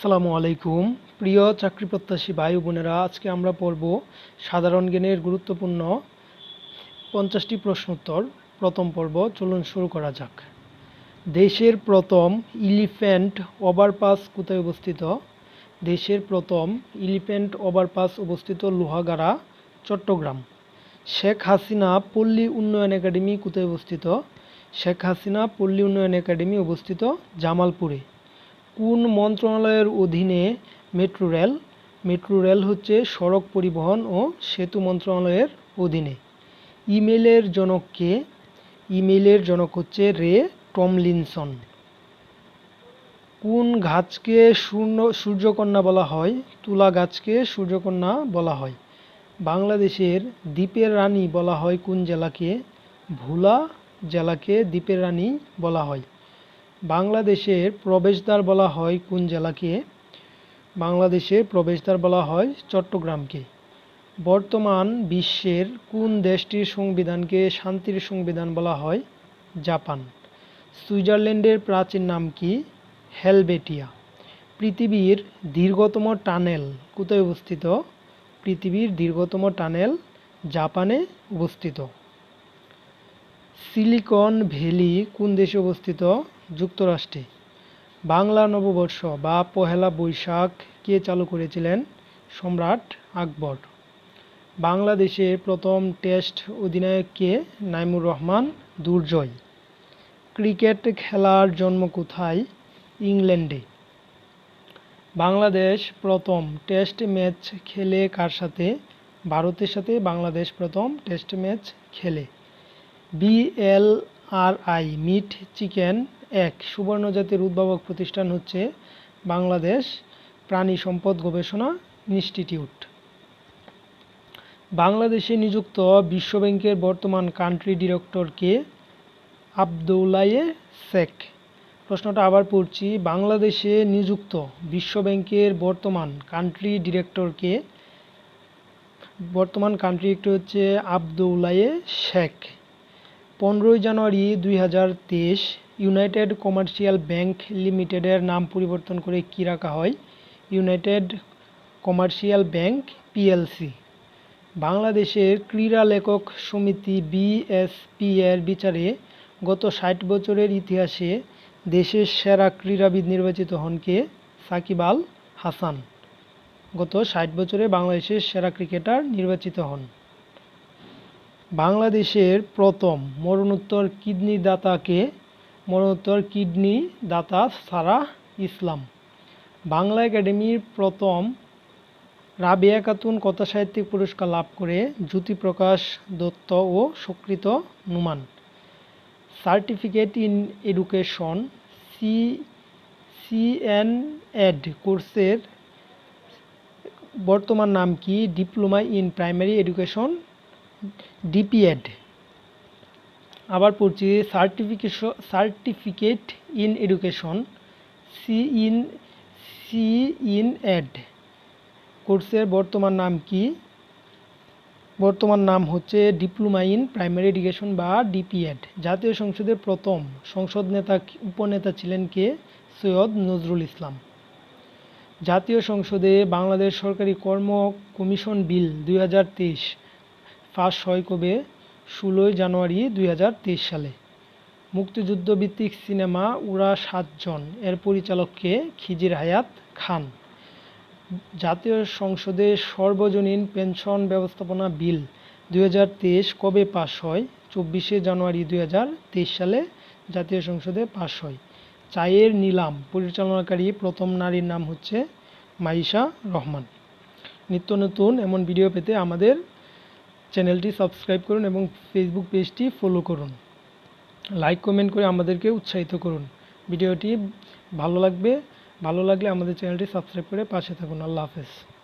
আসসালামু আলাইকুম। প্রিয় চাকরি প্রত্যাশী ভাই বোনেরা, আজকে আমরা পড়ব সাধারণ জ্ঞানের গুরুত্বপূর্ণ পঞ্চাশটি প্রশ্নোত্তর প্রথম পর্ব, চলুন শুরু করা যাক। দেশের প্রথম ইলিফ্যান্ট ওভারপাস কোথায় অবস্থিত? দেশের প্রথম ইলিফ্যান্ট ওভারপাস অবস্থিত লোহাগাড়া, চট্টগ্রাম। শেখ হাসিনা পল্লী উন্নয়ন একাডেমি কোথায় অবস্থিত? শেখ হাসিনা পল্লী উন্নয়ন একাডেমি অবস্থিত জামালপুরে। কোন মন্ত্রণালয়ের অধীনে মেট্রো রেল? মেট্রো রেল হচ্ছে সড়ক পরিবহন ও সেতু মন্ত্রণালয়ের অধীনে। ইমেলের জনক কে? ইমেলের জনক হচ্ছে রে টমলিনসন। কোন গাছকে শূন্য, সূর্যকন্যা বলা হয়? তুলা গাছকে সূর্যকন্যা বলা হয়। বাংলাদেশের দ্বীপের রানী বলা হয় কোন জেলাকে? ভোলা জেলাকে দ্বীপের রানী বলা হয়। বাংলাদেশের প্রবেশদ্বার বলা হয় কোন জেলাকে? বাংলাদেশের প্রবেশদ্বার বলা হয় চট্টগ্রামকে। বর্তমান বিশ্বের কোন দেশটির সংবিধানকে শান্তির সংবিধান বলা হয়? জাপান। সুইজারল্যান্ডের প্রাচীন নাম কি? হেলবেটিয়া। পৃথিবীর দীর্ঘতম টানেল কোথায় অবস্থিত? পৃথিবীর দীর্ঘতম টানেল জাপানে অবস্থিত। সিলিকন ভ্যালি কোন দেশে অবস্থিত? যুক্তরাষ্ট্রে। বাংলা নববর্ষ বা পহেলা বৈশাখ কে চালু করেছিলেন? সম্রাট আকবর। বাংলাদেশের প্রথম টেস্ট অধিনায়ক কে? নাইমুর রহমান, দুর্জয়। ক্রিকেট খেলার জন্ম কোথায়? ইংল্যান্ডে। বাংলাদেশ প্রথম টেস্ট ম্যাচ খেলে কার সাথে? ভারতের সাথে বাংলাদেশ প্রথম টেস্ট ম্যাচ খেলে। বিএলআরআই মিট চিকেন এক সুবর্ণ জাতির উদ্ভাবক প্রতিষ্ঠান হচ্ছে বাংলাদেশ প্রাণী সম্পদ গবেষণা ইনস্টিটিউট। বাংলাদেশে নিযুক্ত বিশ্ব ব্যাংকের বর্তমান কান্ট্রি ডিরেক্টরকে আবদৌলায়ে শেখ। প্রশ্নটা আবার পড়ছি, বাংলাদেশে নিযুক্ত বিশ্ব ব্যাংকের বর্তমান কান্ট্রি ডিরেক্টরকে বর্তমান কান্ট্রি ডিরেক্টর হচ্ছে আবদৌলায়ে শেখ। পনেরোই জানুয়ারি দুই হাজার তেইশ ইউনাইটেড কমার্শিয়াল ব্যাংক লিমিটেডের নাম পরিবর্তন করে কী রাখা হয়? United Commercial Bank PLC. বাংলাদেশের ক্রীড়া লেখক সমিতি বিএসপি এর বিচারে গত ষাট বছরের ইতিহাসে দেশের সেরা ক্রীড়াবিদ নির্বাচিত হন কে? সাকিব আল হাসান। গত ষাট বছরে বাংলাদেশের সেরা ক্রিকেটার নির্বাচিত হন। বাংলাদেশের প্রথম মরণোত্তর কিডনি দাতাকে মরণোত্তর কিডনি দাতা সারা ইসলাম। বাংলা একাডেমির প্রথম রাবেয়া খাতুন কথাসাহিত্যিক পুরস্কার লাভ করে জ্যোতিপ্রকাশ দত্ত ও Sukrit Numan. Certificate in education, C C in Ed কোর্সের বর্তমান নাম কি? Diploma in primary education, DPEd. আবার পড়ছি certification certificate in education C in C in Ed কোর্সের বর্তমান নাম কি? বর্তমান নাম হচ্ছে ডিপ্লোমা ইন প্রাইমারি এডুকেশন বা ডিপিএড জাতীয় সংসদের প্রথম সংসদ নেতা উপনেতা ছিলেন কে? সৈয়দ নজরুল ইসলাম। জাতীয় সংসদে বাংলাদেশ সরকারি কর্ম কমিশন বিল দুই হাজার তেইশ হয় কবে? ষোলোই জানুয়ারি দু হাজার তেইশ সালে। মুক্তিযুদ্ধভিত্তিক সিনেমা উড়া সাতজন, এর পরিচালককে খিজির হায়াত খান। জাতীয় সংসদে সর্বজনীন পেনশন ব্যবস্থাপনা বিল দুই হাজার তেইশ কবে পাশ হয়? চব্বিশে জানুয়ারি দুই হাজার তেইশ সালে জাতীয় সংসদে পাশ হয়। চায়ের নিলাম, পরিচালনাকারী প্রথম নারীর নাম হচ্ছে মাইশা রহমান। নিত্য নতুন এমন ভিডিও পেতে আমাদের চ্যানেলটি সাবস্ক্রাইব করুন এবং ফেসবুক পেজটি ফলো করুন। লাইক কমেন্ট করে আমাদেরকে উৎসাহিত করুন। ভিডিওটি ভালো লাগবে, ভালো লাগলে আমাদের চ্যানেলটি সাবস্ক্রাইব করে পাশে থাকুন। আল্লাহ হাফেজ।